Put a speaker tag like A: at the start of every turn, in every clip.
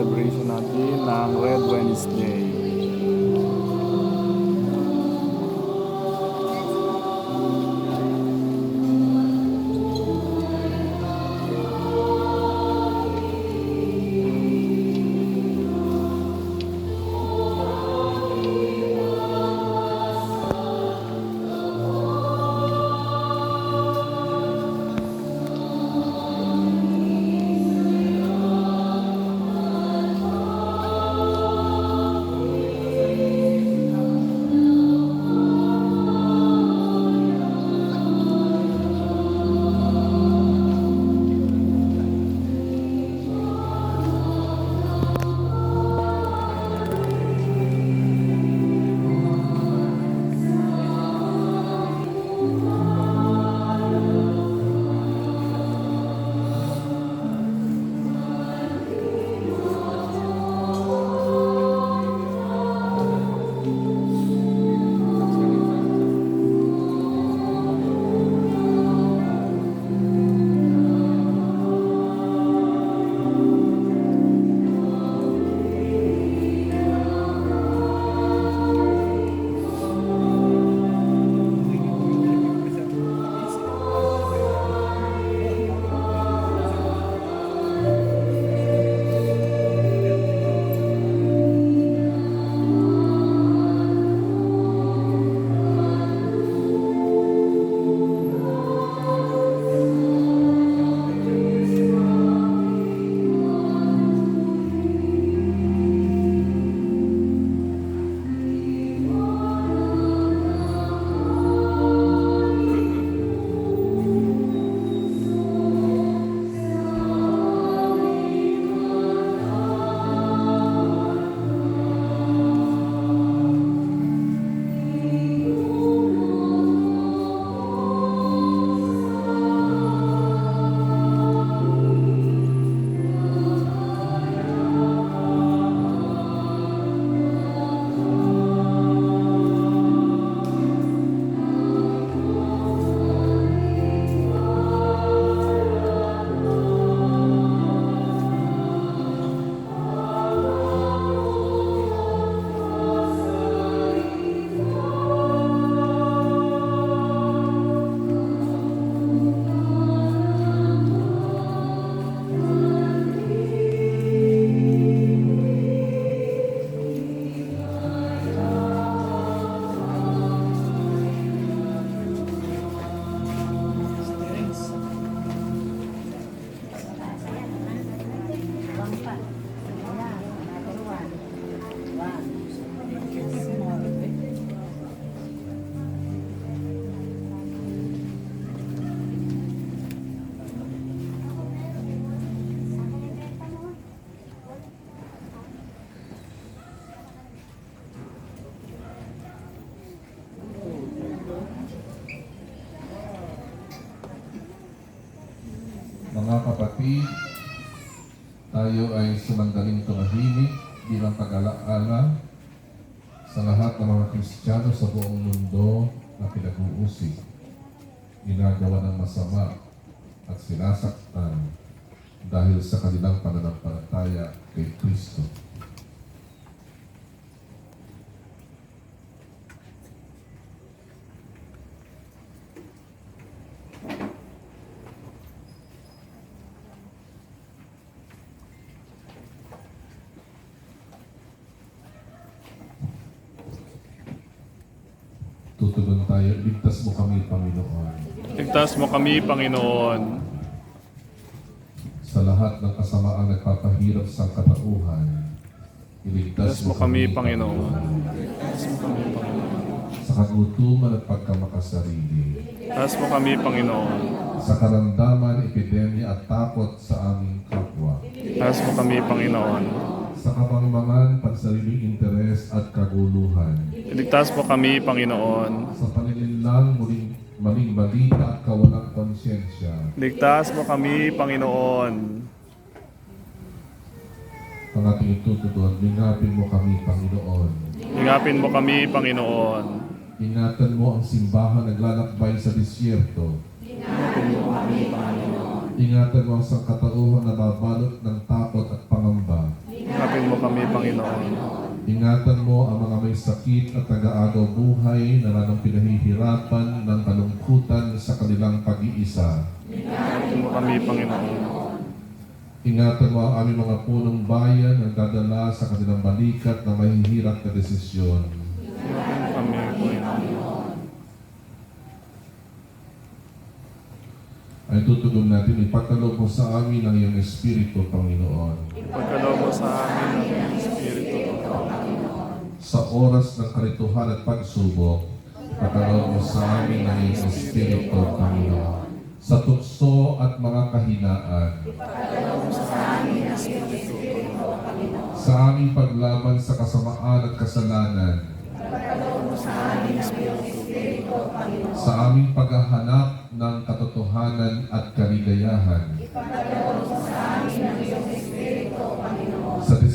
A: celebration natin ng Red Wednesday.
B: Mga kapatid, tayo ay sumandaling tumahimik bilang pag-alaala sa lahat ng mga Kristiyano sa buong mundo na pinag-uusig, ginagawa ng masama at sinasaktan dahil sa kanilang pananampalataya kay Kristo. Tayo, ligtas mo kami, Panginoon,
A: Ligtas mo kami, Panginoon,
B: sa lahat ng kasamaang nagpapahirap sa katauhan.
A: Ligtas
B: Iligtas
A: mo kami, Panginoon. Ligtas mo kami, Panginoon.
B: sa kagutuman at pagkamakasarili.
A: Ligtas mo kami, Panginoon.
B: sa karamdaman, epidemya at takot sa aming kapwa,
A: Ligtas mo kami, Panginoon.
B: sa kamangmangan, pansariling interes at kaguluhan,
A: Ligtas mo kami, Panginoon.
B: sa panininlang muling maling balita at kawalang konsyensya,
A: Ligtas mo kami, Panginoon.
B: ang ating itututuan, lingapin mo kami, Panginoon.
A: Ingapin mo kami, Panginoon.
B: Ingatan mo ang simbahan naglalakbay sa disyerto. Ingatan mo ang sangkatauhan na babalot ng takot at pangamba.
A: Ingapin mo kami, Panginoon.
B: Ingatan mo ang mga may sakit at nag-aagaw buhay na nanong pinahihirapan ng kalungkutan sa kanilang pag-iisa.
A: Ingapin mo kami, Panginoon.
B: Ingatan mo ang aming mga punong bayan na dadala sa kanilang balikat na mahihirap na desisyon.
A: Ingapin mo kami, Panginoon.
B: Ay tutugon natin, ipagkaloob mo sa amin ang iyong Espiritu, Panginoon.
A: Pagkaloob mo sa amin ng iyong Espiritu,
B: Sa oras ng karituhan at pagsubok, pagkaloob mo sa amin ang iyong Espiritu, Panginoon. Sa tukso at mga kahinaan, sa aming paglaban sa kasamaan at kasalanan, sa aming paghahanap ng katotohanan at kaligayahan, sa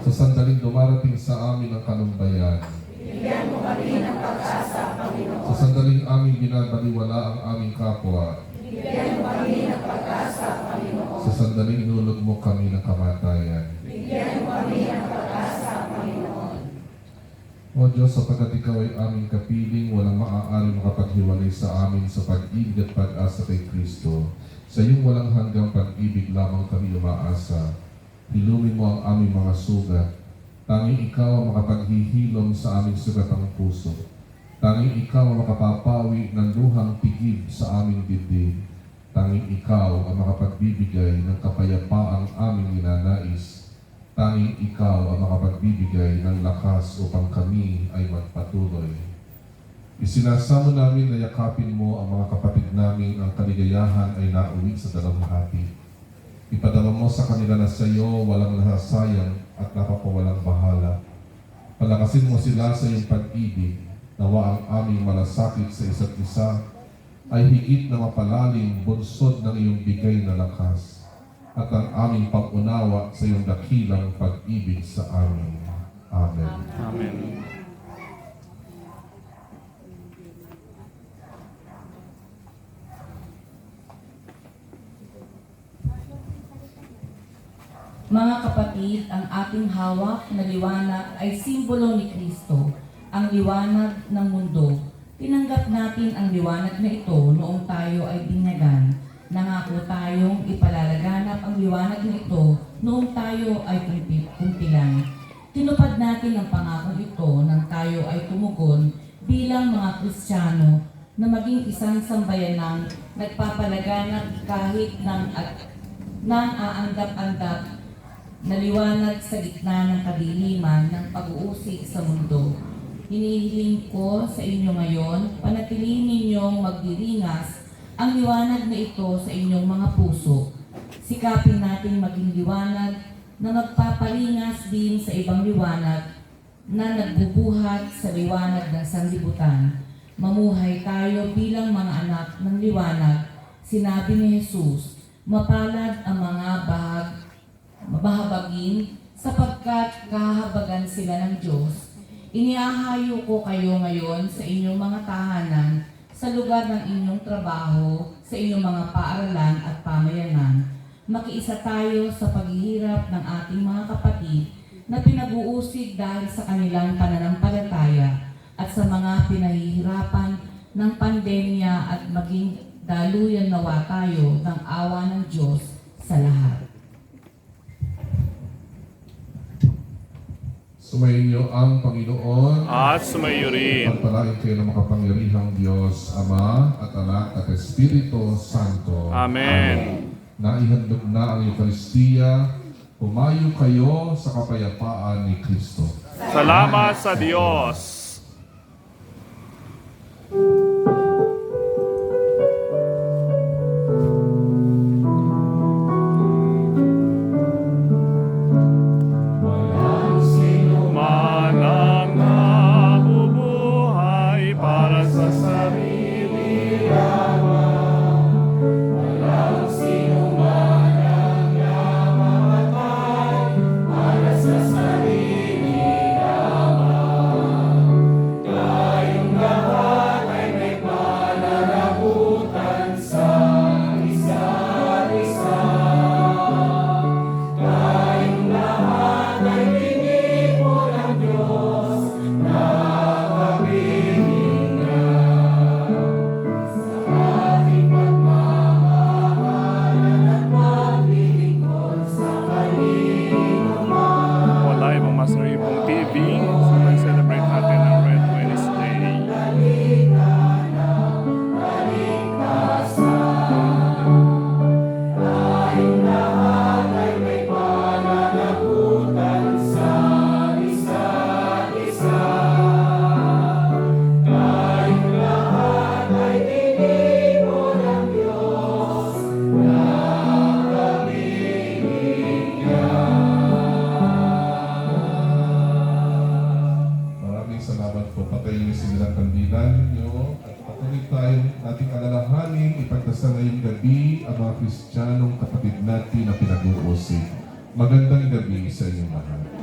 B: Sa sandaling dumarating sa amin ang kanumbayan. Sa sandaling amin binabaliwala ang aming kapwa. Sa sandaling inulog mo kami ng kamatayan. O Diyos, sapagkat Ikaw ay aming kapiling, walang maaari makapaghiwalay sa amin sa pag-ibig at pag-asa kay Kristo. Sa iyong walang hanggang pag-ibig lamang kami umaasa. Hilumin mo ang aming mga sugat. Tanging Ikaw ang makapaghihilom sa aming sugatang puso. Tanging Ikaw ang makapapawi ng luhang tigib sa aming dibdib. Tanging Ikaw ang makapagbibigay ng kapayapaang aming ninanais. Tanging ikaw ang makapagbibigay ng lakas upang kami ay magpatuloy. Isinasamo namin na yakapin mo ang mga kapatid namin ang kaligayahan ay nauwi sa dalamhati. Ipadama mo sa kanila na sa iyo walang nasasayang at napapawalang bahala. Palakasin mo sila sa iyong pag-ibig, nawa ang aming malasakit sa isa't isa ay higit na mapalalim bunsod ng iyong bigay na lakas at ang aming pag-unawa sa iyong dakilang pag-ibig sa amin. Amen.
A: Amen.
C: Mga kapatid, ang ating hawak na liwanag ay simbolo ni Kristo, ang liwanag ng mundo. Tinanggap natin ang liwanag na ito noong tayo ay binyagan. Nangako tayong ipalalaganap ang liwanag na ito noong tayo ay kumpi- kumpilan. Tinupad natin ang pangako ito nang tayo ay tumugon bilang mga Kristiyano na maging isang sambayanang nagpapalaganap kahit ng at nang aandap-andap na liwanag sa gitna ng kadiliman ng pag-uusig sa mundo. Hinihiling ko sa inyo ngayon, panatilihin ninyong magdiringas ang liwanag na ito sa inyong mga puso. Sikapin natin maging liwanag na magpapalingas din sa ibang liwanag na nagbubuhat sa liwanag ng sanlibutan. Mamuhay tayo bilang mga anak ng liwanag. Sinabi ni Jesus, mapalad mabahabagin sapagkat kahabagan sila ng Diyos. Iniahayo ko kayo ngayon sa inyong mga tahanan, sa lugar ng inyong trabaho, sa inyong mga paaralan at pamayanan. Makiisa tayo sa paghihirap ng ating mga kapatid na pinag-uusig dahil sa kanilang pananampalataya at sa mga pinahihirapan ng pandemya at maging daluyan nawa tayo ng awa ng Diyos sa lahat.
B: Sumayin ang Panginoon.
A: At sumayo rin.
B: Pagpalain kayo ng makapangyarihang Diyos, Ama at Anak at Espiritu Santo.
A: Amen.
B: Naihandog na ang Eukaristiya. Pumayo kayo sa kapayapaan ni Kristo.
A: Salamat sa Diyos.
B: Magandang gabi sa inyong lahat.